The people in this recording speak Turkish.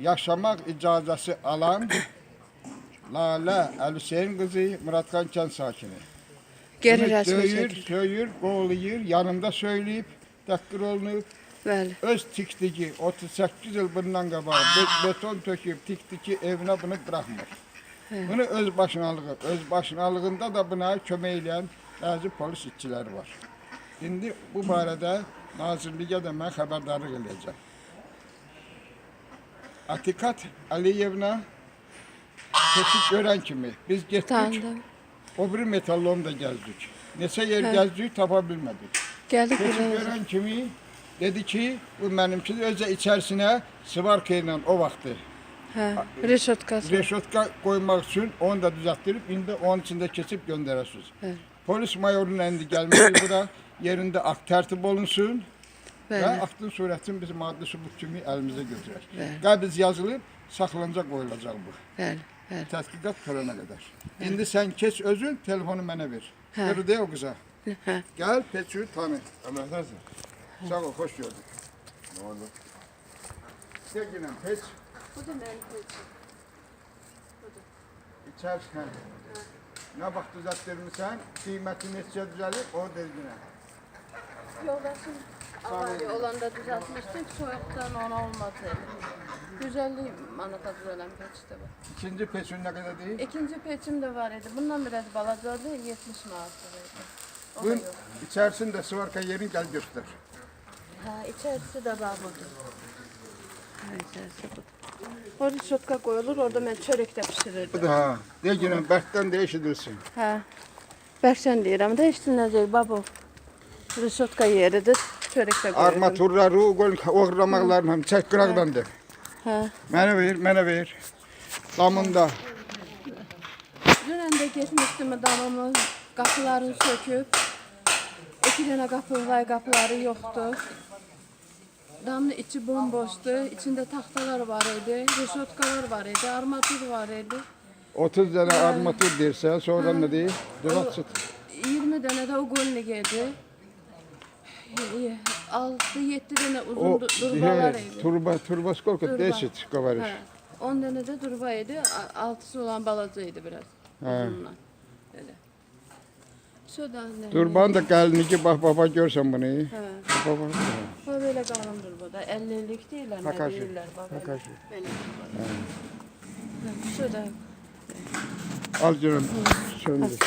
yaşamak icazesi alan Lale Elhüseyin kızı Muratkan kent sakini. Geri resmi döyür, söyür, qoğulayır, yanımda söyleyip, təhqir olunub, Bəli. öz tikdiki 38 il bundan qabaq be- beton töküb tikdiki evinə bunu buraxmır. Bunu öz başınalığı, öz başınalığında da buna kömək edən bəzi polis işçiləri var. İndi bu barədə nazirliyə də mən xəbərdarlıq eləyəcəm. Atikat Aliyevna keçid görən kimi biz getdik, Tanıdım. o biri metallonu da gəzdik. Neçə yer gəzdik, tapa bilmədik. Geldik buraya. görən kimi dedi ki, bu mənimkidir. Özə içərisinə svarka ilə o vaxtı Ha, reşotkası. reşotka qoymaq üçün onu da düzəltdirib, indi onun içində keçib göndərəsiniz. Evet. Polis mayorunun indi gəlməsi bura yerində akt tərtib olunsun və Bəli. aktın surətini bizim adlı sübut kimi əlimizə götürək. Bəli. Qəbz yazılıb, saxlanacaq qoyulacaq bu. Bəli. Bəli. Tədqiqat törənə qədər. İndi sən keç özün, telefonu mənə ver. Hə. Ver de o qıza. Ha. Gəl, Peçü tanı. Anahtarsın. Sağ ol, xoş gördük. Ne oldu? Sevgilim, Peç. Bu da benim peçim. İçersen. Ne bak düzelttirmişsen, kıymeti neçe düzelir, o dediğine. Yoldaşım avariya olanda düzeltmiştik. Soyuktan ona olmadı. 150 manata düzelen peçti bu. İkinci peçün ne kadar değil? İkinci peçim de var idi. Bundan biraz balacadı. 70 manatıydı. O da Bunun içerisinde sıvarka yerin gel göster. Ha, içerisi de var burada. Ha, içerisi bu. Orada şotka koyulur, orada ben çörek de pişirirdim. Bu da ha. De yine Berk'ten değiştirirsin. Ha. Berkcan deyirəm də işlənəcək babo. Rişotka yeridir. Qoyuram. Armaturları, o gol oğurlamakların hem çek kıraklandı. Hə. Mənə ver, mənə ver. Damında. Dünən də getmişdim damımın qapılarını söküb. İki dənə qapı var, qapıları yoxdur. Damın içi bomboşdu. İçində taxtalar var idi, rişotkalar var idi, armatur var idi. 30 tane armatur derse sonra ne değil? Durat çıt. 20 dənə də uqonlik idi. 6-7 dənə uzun O du- durbalar he, idi. turba, turba skolka Turba. değişik kavarış. Hə. 10 dənə də durba idi. Altısı olan balaca idi biraz. Elə. Şuradan nə? Turban da gelini ki bak baba görsen bunu. Hə. Baba. Bu belə qalın durbada. 50-lik deyirlər, nə Hakaşı. deyirlər bax. belə. Hakaşı. Belə durbada. Hə. Şurada. Al canım. Söndür.